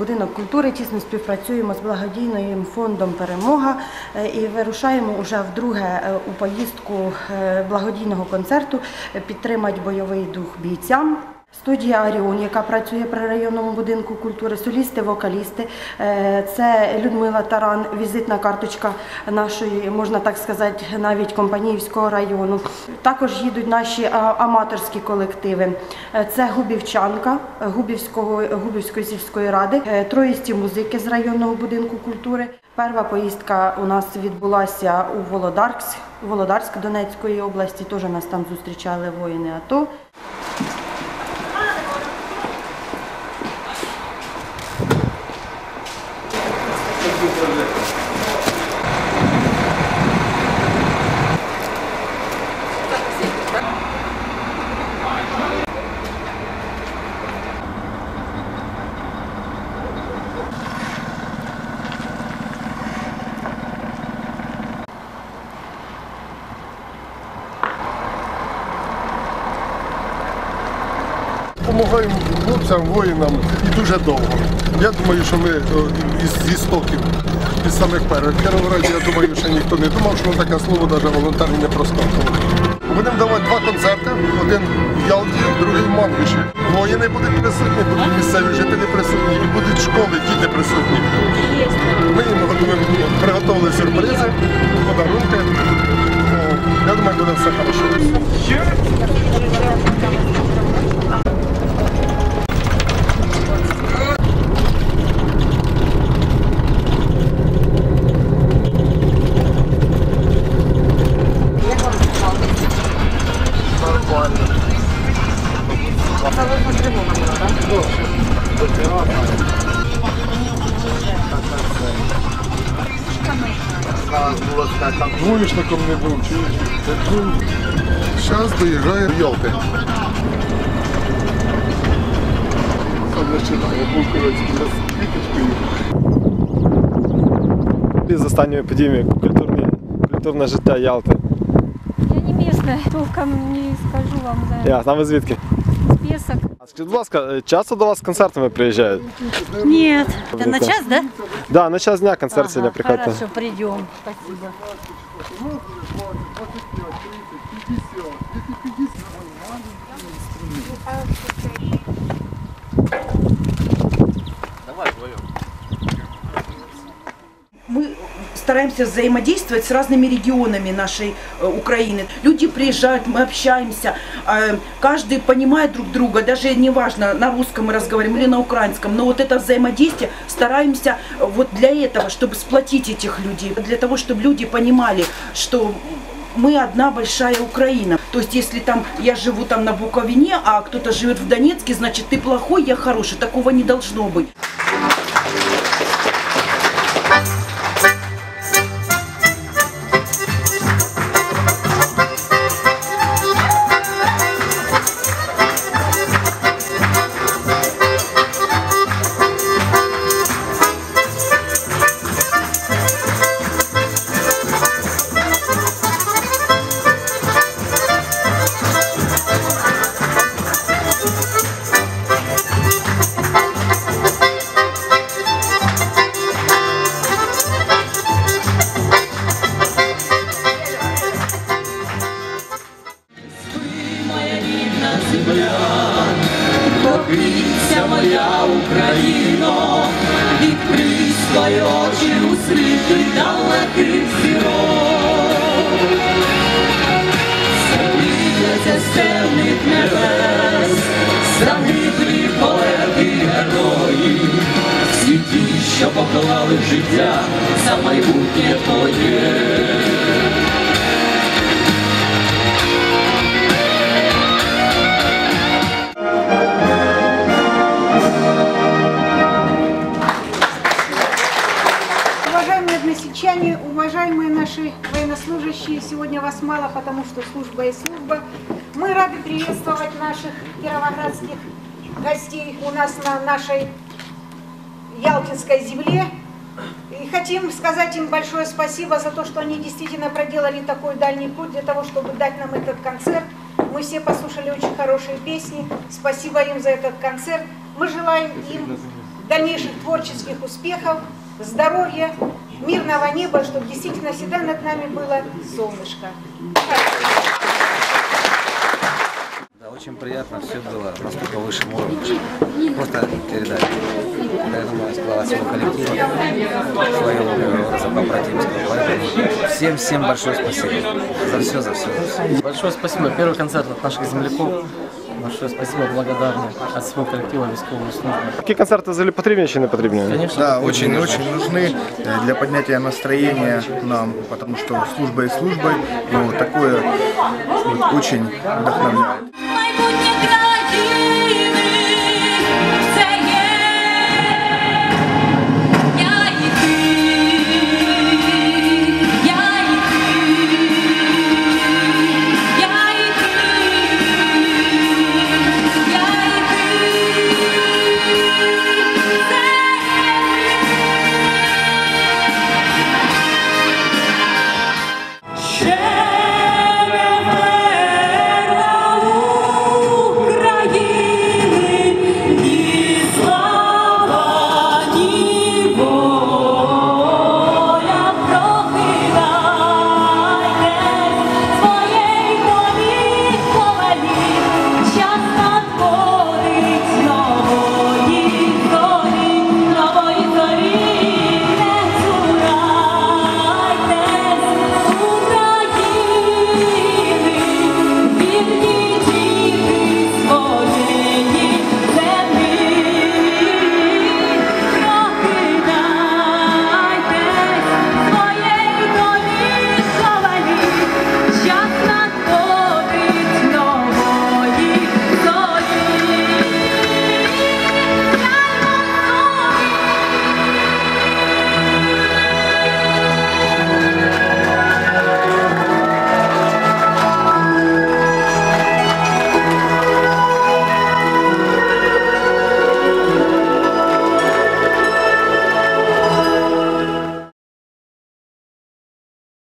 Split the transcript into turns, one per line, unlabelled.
Будинок культури тісно співпрацюємо з благодійним фондом Перемога е, і вирушаємо вже вдруге е, у поїздку е, благодійного концерту підтримати бойовий дух бійцям. Студія Аріон, яка працює при районному будинку культури, солісти, вокалісти. Е, Це Людмила Таран, візитна карточка нашої, можна так сказати, навіть компаніївського району. Також їдуть наші аматорські колективи. Е, Це Губівчанка Губівського, Губівської сільської ради, е, троїсті музики з районного будинку культури. Перша поїздка у нас відбулася у Володарськ, Володарськ Донецької області. Теж нас там зустрічали воїни АТО.
Допомагаємо хлопцям, воїнам і дуже довго. Я думаю, що ми із зі стоків, із самих перших Кіровограді, я думаю, що ніхто не думав, що таке слово навіть волонтерні не проскакувало. Будемо давати два концерти, один в Ялті, другий в Манвіші. Воїни будуть присутні, будуть місцеві жителі присутні, і будуть школи, діти присутні. Ми їм приготували сюрпризи, подарунки. Я думаю, буде все хорошо. Двоєчником не був, чуєш? Зараз доїжджає в Ялти. Там починає Буковецький з квіточкою.
з останніми подіями культурні, культурне життя Ялти.
Я не местная, толком не скажу вам за
Я, а ви звідки?
список.
А Скажіть, будь ласка, е, часто до вас з концертами приїжджають?
Нет.
Это на час,
да?
Да, на час дня концерт сьогодні приходьте.
Хорошо, придем. Спасибо.
Стараемся взаимодействовать с разными регионами нашей э, Украины. Люди приезжают, мы общаемся, э, каждый понимает друг друга, даже неважно, на русском мы разговариваем или на украинском, но вот это взаимодействие стараемся э, вот для этого, чтобы сплотить этих людей, для того, чтобы люди понимали, что мы одна большая Украина. То есть, если там я живу там на Буковине, а кто-то живет в Донецке, значит, ты плохой, я хороший. Такого не должно быть.
Покрийся моя Україно, відкрий свої очі у світлі далеких зірок. Забудеться з темних небес, загиблі поети і герої, всі ті, що поклали життя за майбутнє твоє.
Односельчане, уважаемые наши военнослужащие, сегодня вас мало, потому что служба и служба. Мы рады приветствовать наших кировоградских гостей у нас на нашей Ялтинской земле. И хотим сказать им большое спасибо за то, что они действительно проделали такой дальний путь для того, чтобы дать нам этот концерт. Мы все послушали очень хорошие песни. Спасибо им за этот концерт. Мы желаем им дальнейших творческих успехов, здоровья, мирного неба, чтобы действительно всегда над нами было солнышко.
Да, очень приятно, все было настолько высшем уровне. Просто передать. Я думаю, слова всего коллектива, своего образа побратимского. Поэтому всем-всем большое спасибо. За все, за все, за все.
Большое спасибо. Первый концерт от наших земляков Большое спасибо, благодарны от всего коллектива військової служби.
Такі концерти взагалі потрібні чи не потрібні?
Конечно,
Да, очень очень нужны э, для поднятия настроения нам, потому что служба и службой, ну, такое вот, очень вдохновляет.
Найбільше